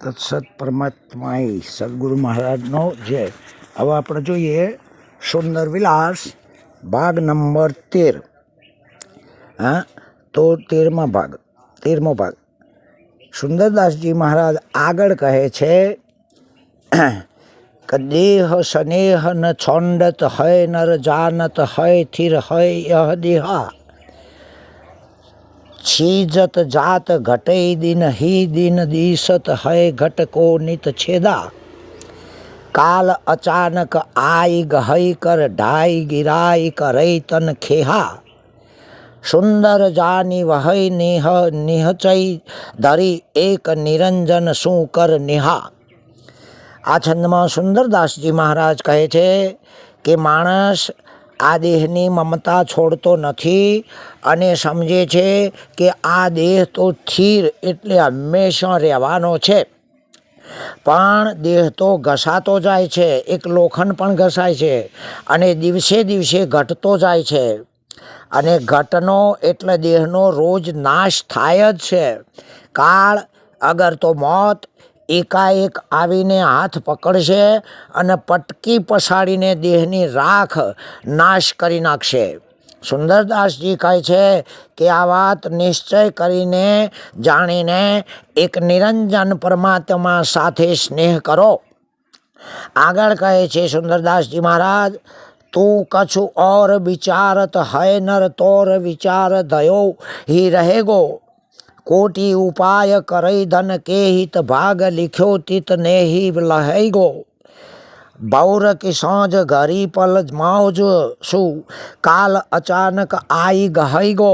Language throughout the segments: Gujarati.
તત્સત પરમાત્માએ સદગુરુ મહારાજનો જય હવે આપણે જોઈએ સુંદર વિલાસ, ભાગ નંબર તેર. હા, તો તેરમા ભાગ, તેરમો ભાગ. સુંદરદાસજી મહારાજ આગળ કહે છે, કે દેહ સ્નેહ ન છોંડત હય, નર જાનત હય થિર હય, યહ દેહા. છીજત જાત ઘટે દિન હી દિન દિશત હય ઘટકો નિત છેદા કાલ અચાનક આઈ ગહઈ કર ઢાઈ ગિરાઈ કરઈ તન ખેહા સુંદર જાની વહઈ નિહ નિહચઈ ધરી એક નિરંજન શું કર નિહા આ છંદમાં સુંદરદાસજી મહારાજ કહે છે કે માણસ આ દેહની મમતા છોડતો નથી અને સમજે છે કે આ દેહ તો સ્થિર એટલે હંમેશા રહેવાનો છે. પણ દેહ તો ઘસાતો જાય છે, એક લોખંડ પણ ઘસાય છે અને દિવસે દિવસે ઘટતો જાય છે. અને ઘટનો એટલે દેહનો રોજ નાશ થાય જ છે. કાળ અગર તો મોત એકાએક આવીને હાથ પકડશે અને પટકી પસાડીને દેહની રાખ નાશ કરી નાખશે. સુંદરદાસજી કહે છે કે આ વાત નિશ્ચય કરીને જાણીને એક નિરંજન પરમાત્મા સાથે સ્નેહ કરો. આગળ કહે છે સુંદરદાસજી મહારાજ, તું કછું ઓર વિચારત હૈ નર તોર વિચાર ધયો હી રહેગો. કોટી ઉપાય કરઈ ધન કેહિત ભાગ લિખ્યો તિત નેહી લહઈ ગો બૌર કિસોજ ઘરી પલ માઉજ શું કાલ અચાનક આઈ ગહઈ ગો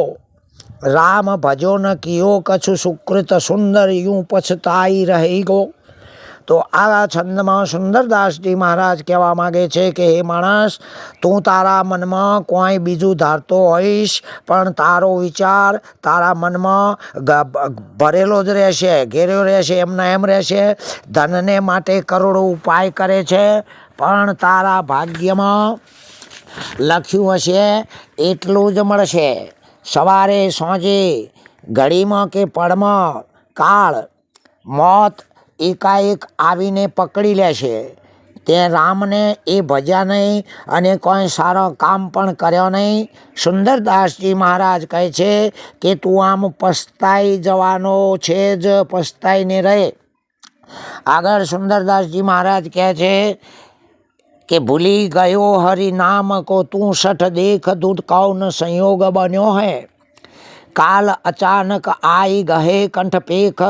રામ ભજો ન કિયો કછુ સુકૃત સુંદર યું પછતાઈ રહી ગો તો આવા છંદમાં સુંદરદાસજી મહારાજ કહેવા માગે છે કે, હે માણસ, તું તારા મનમાં કોઈ બીજું ધારતો હોઈશ, પણ તારો વિચાર તારા મનમાં ભરેલો જ રહેશે, ઘેર્યો રહેશે, એમના એમ રહેશે. ધનને માટે કરોડો ઉપાય કરે છે, પણ તારા ભાગ્યમાં લખ્યું હશે, એટલું જ મળશે. સવારે, સાંજે ઘડીમાં કે પળમાં કાળ, મોત એકાએક આવીને પકડી લે છે. તે રામને એ ભજ્યા નહીં અને કોઈ સારો કામ પણ કર્યો નહીં. સુંદરદાસજી મહારાજ કહે છે કે, તું આમ પસ્તાઈ જવાનો છે જ, પસ્તાઈને રહે. આગળ સુંદરદાસજી મહારાજ કહે છે કે, ભૂલી ગયો હરિ નામ કો તું સઠ દેખ દૂધ કૌન સંયોગ બન્યો હૈ. કાલ અચાનક आई गहे कंठ पेख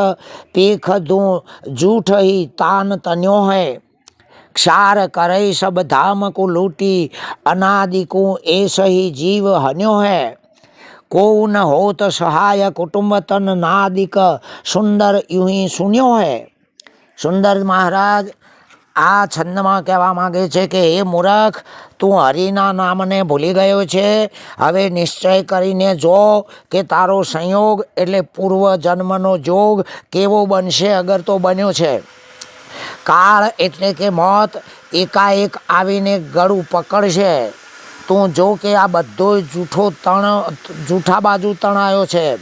पेख दू जूठ ही तान तन्यो है क्षार करे सब धाम को लूटी अनादि को ऐस ही जीव हन्यो है को न होत सहाय कुटुंब तन नादिक सुंदर यूं ही सुन्यो है સુંદર મહારાજ આ છંદમાં કહેવા માંગે છે કે હે મૂરખ તું હરિના નામને ભૂલી ગયો છે? હવે નિશ્ચય કરીને જો કે તારો સંયોગ એટલે પૂર્વ જન્મનો જોગ કેવો બનશે અગર તો બન્યો છે. કાળ એટલે કે મોત એકાએક આવીને ગળું પકડશે. તું જો કે આ બધો જૂઠો તણ, જૂઠા બાજુ તણાયો છે.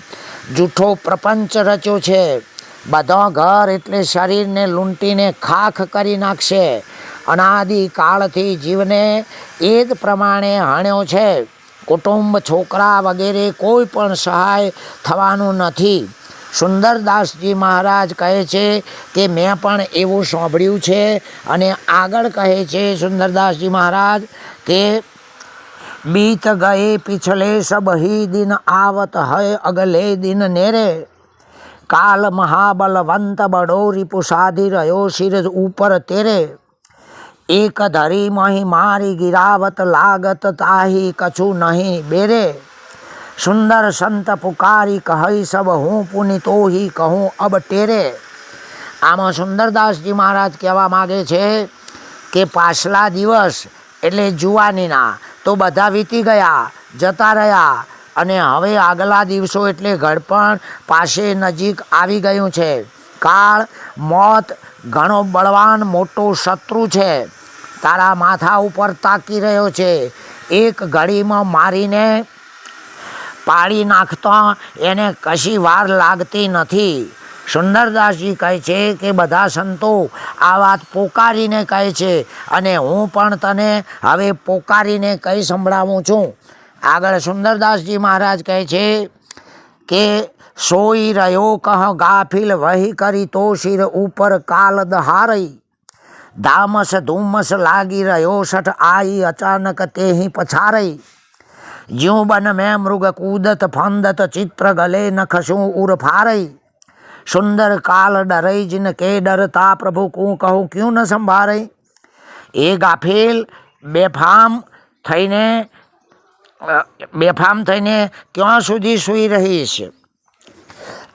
જૂઠો પ્રપંચ રચ્યો છે. બધા ઘર એટલે શરીરને લૂંટીને ખાખ કરી નાખશે. અનાદિ કાળથી જીવને એ જ પ્રમાણે હાણ્યો છે. કુટુંબ, છોકરા વગેરે કોઈ પણ સહાય થવાનું નથી. સુંદરદાસજી મહારાજ કહે છે કે, મેં પણ એવું સાંભળ્યું છે અને આગળ કહે છે સુંદરદાસજી મહારાજ કે, બીત ગયે પિછલે સબહી દિન આવત હય અગલે દિન નેરે. કાલ મહાબલવંત બડો રિપુ સાધી રહ્યો શિર ઉપર તેરે. એક ધરી મહી મારી ગિરાવત લાગત તાહી કછું નહીં બેરે સુંદર સંત પુકારી કહી સબ હું પુનિ તોહી કહું અબ ટેરે આમાં સુંદરદાસજી મહારાજ કહેવા માગે છે કે પાછલા દિવસ એટલે જુવાનીના તો બધા વીતી ગયા, જતા રહ્યા અને હવે આગલા દિવસો એટલે ઘડપણ પાસે નજીક આવી ગયું છે. કાળ, મોત, ઘણો બળવાન મોટો શત્રુ છે. તારા માથા ઉપર તાકી રહ્યો છે. એક ઘડીમાં મારીને પાડી નાખતા એને કશી વાર લાગતી નથી. સુંદરદાસજી કહે છે કે, બધા સંતો આ વાત પોકારીને કહે છે અને હું પણ તને હવે પોકારીને કહી સંભળાવું છું. આગળ સુંદરદાસજી મહારાજ કહે છે કે સોઈ રહ્યો કહ ગાફિલ વહી કરી તો શિર ઉપર કાલ દહારઈ. ધામસ ધુમ્મસ લાગી રહ્યો સઠ આઈ અચાનક તેહી પછારઈ. જ્યું બન મેં મૃગ કૂદત ફંદત ચિત્ર ગલે નખશું ઉર ફારઈ. સુંદર કાલ ડરઈ જિન કે ડરતા પ્રભુ કું કહું ક્યું ન સંભારઈ. એ ગાફેલ બેફામ થઈને બેફામ થઈને ક્યાં સુધી સૂઈ રહીશ?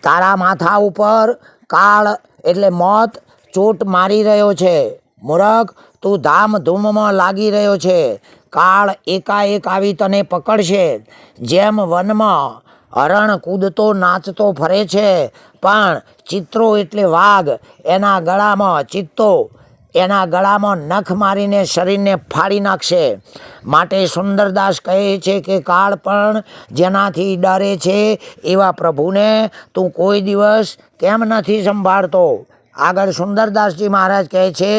તારા માથા ઉપર કાળ એટલે મોત ચોટ મારી રહ્યો છે. મૂરખ, તું ધામધૂમમાં લાગી રહ્યો છે. કાળ એકાએક આવી તને પકડશે. જેમ વનમાં હરણ કૂદતો, નાચતો, ફરે છે. પણ ચિત્રો એટલે વાઘ. એના ગળામાં ચિત્તો એના ગળામાં નખ મારીને શરીરને ફાડી નાખશે માટે સુંદરદાસ કહે છે કે કાળ પણ જેનાથી ડરે છે એવા પ્રભુને તું કોઈ દિવસ કેમ નથી સંભાળતો આગળ સુંદરદાસજી મહારાજ કહે છે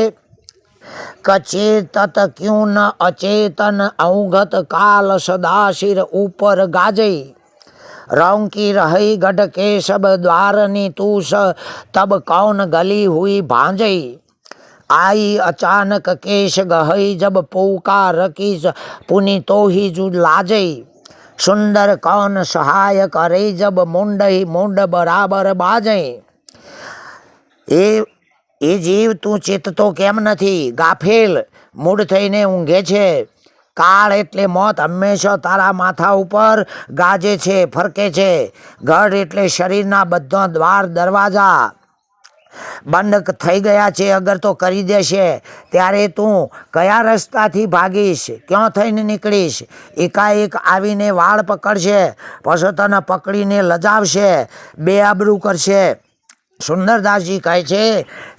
કચેતત ક્યું ન અચેતન અવગત કાલ સદાશિર ઉપર ગાજઈ रौंकी रही गढ़ के सब द्वारनी तू स तब कौन गली हुई भांजई आई अचानक केश गहई जब पोकार की पुनि तो ही जु लाजई सुंदर कौन सहाय करे जब मुंड ही मुंड बराबर बाजई એ એ જીવ તું ચેતતો કેમ નથી ગાફેલ મૂડ થઈને ઊંઘે છે કાળ એટલે મોત હંમેશા તારા માથા ઉપર ગાજે છે ફરકે છે ગઢ એટલે શરીરના બધા દ્વાર દરવાજા બંધ થઈ ગયા છે, અગર તો કરી દેશે. ત્યારે તું કયા રસ્તાથી ભાગીશ? ક્યાં થઈને નીકળીશ? એકાએક આવીને વાળ પકડશે પછી તને પકડીને લજાવશે, બેઆબરૂ કરશે. સુંદરદાસજી કહે છે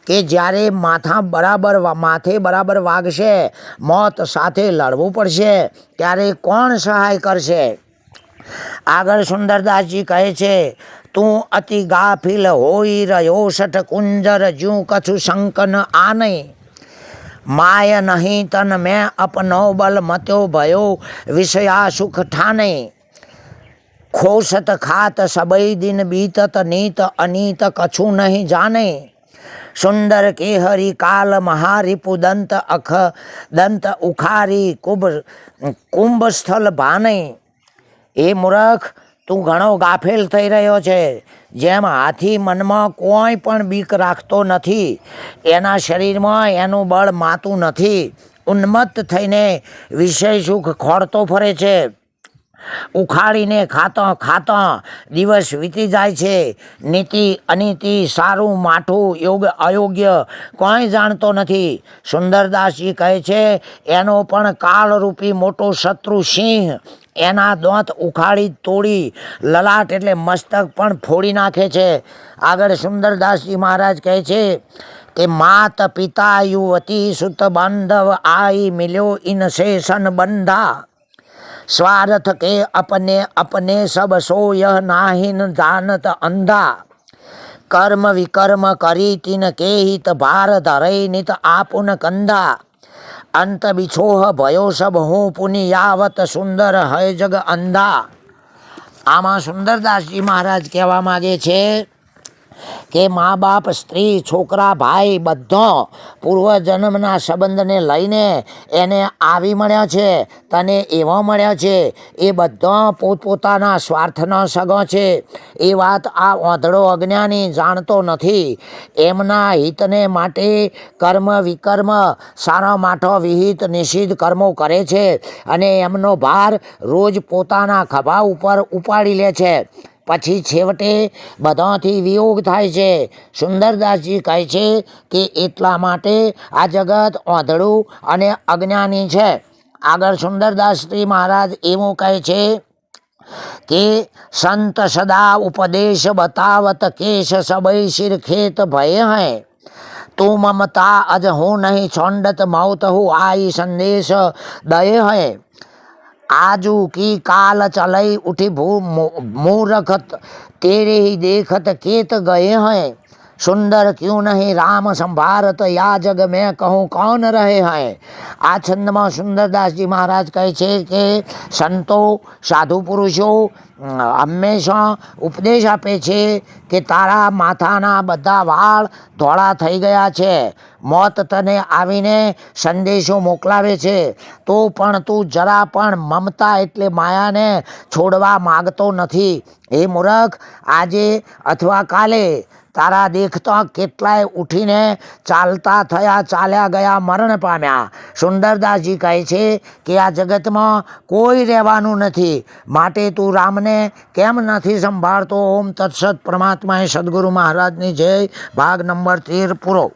કે જ્યારે માથા બરાબર માથે બરાબર વાગશે, મોત સાથે લડવું પડશે, ત્યારે કોણ સહાય કરશે? આગળ સુંદરદાસજી કહે છે તું અતિ ગાફિલ હોઈ રહ્યો સઠ કુંજર જ્યું કછું શંકન આનય માય નહીં તન મેં અપનો બલ મત્યો ભયો, વિષયા સુખ ઠાને. ખોસત ખાત સબઈ દિન બીતત નીત, અનીત કછું નહીં જાને. સુંદર કેહરી કાલ મહારિપુ દંત અખ, દંત ઉખારી કુંભ કુંભ સ્થળ ભાને. એ મૂરખ તું ઘણો ગાફેલ થઈ રહ્યો છે. જેમ હાથી મનમાં કોઈ પણ બીક રાખતો નથી, એના શરીરમાં એનું બળ માતું નથી. ઉન્મત્ત થઈને વિષય સુખ ખોળતો ફરે છે. ઉખાડીને ખાતા ખાતા દિવસ વીતી જાય છે. નીતિ અનીતિ સારું માઠું યોગ અયોગ્ય કોઈ જાણતો નથી. સુંદરદાસજી કહે છે, એનો પણ કાળરૂપી મોટો શત્રુ સિંહ એના દોંત ઉખાડી તોડી, લલાટ એટલે મસ્તક પણ ફોડી નાખે છે. આગળ સુંદરદાસજી મહારાજ કહે છે કે, માત પિતા યુવતી સુત બાંધવ આઈ મિલ્યો ઇન શેષન બંધા. સ્વાર્થ કે અપને અપને સબ સોય નાહિન જાનત અંધા. કર્મ વિકર્મ કરી તિન કેહિત ભાર ધરૈનિત આપુન કંધા. અંત બિછોહ ભયો સબ હું પુનિયાવત સુંદર હય જગ અંધા. આમાં સુંદરદાસજી મહારાજ કહેવા માગે છે કે મા બાપ સ્ત્રી, છોકરા, ભાઈ બધો પૂર્વજન્મના સંબંધને લઈને એને આવી મળ્યો છે, તને એવો મળ્યા છે, એ બધા પોતપોતાના સ્વાર્થનો સગો છે. એ વાત આ ઓંધળો અજ્ઞાની જાણતો નથી. એમના હિતને માટે કર્મ વિકર્મ સારો માઠો વિહિત નિષિદ્ધ કર્મો કરે છે અને એમનો ભાર રોજ પોતાના ખભા ઉપર ઉપાડી લે છે. પછી છેવટે બધાથી વિયોગ થાય છે. સુંદરદાસજી કહે છે કે એટલા માટે આ જગત ઓંધળું અને અજ્ઞાની છે. આગળ સુંદરદાસજી મહારાજ એવું કહે છે કે સંત સદા ઉપદેશ બતાવત કેશ સબઈ શિર ખેત ભય હૈ. તું મમતા અજ હું નહીં છોંડત મૌત હું આઈ સંદેશ દય હૈ. आजू की काल चलई उठी भू मू- मूरख तेरे ही देखत केत गए हैं સુંદર ક્યું નહીં રામ સંભારત યા જગ મેં કહું કોણ રહે હૈ આ છંદમાં સુંદરદાસજી મહારાજ કહે છે કે સંતો સાધુ પુરુષો અમ, હંમેશા ઉપદેશ આપે છે કે તારા માથાના બધા વાળ ધોળા થઈ ગયા છે મોત તને આવીને સંદેશો મોકલાવે છે. તો પણ તું જરા પણ મમતા એટલે માયાને છોડવા માગતો નથી. એ મૂરખ, આજે અથવા કાલે તારા દેખતા કેટલાય ઉઠીને ચાલતા થયા ચાલ્યા ગયા મરણ પામ્યા. સુંદરદાસજી કહે છે કે આ જગતમાં કોઈ રહેવાનું નથી. માટે તું રામને કેમ નથી સંભાળતો? ઓમ તત્સત પરમાત્માએ સદગુરુ મહારાજની જય. ભાગ નંબર તેર પૂરો.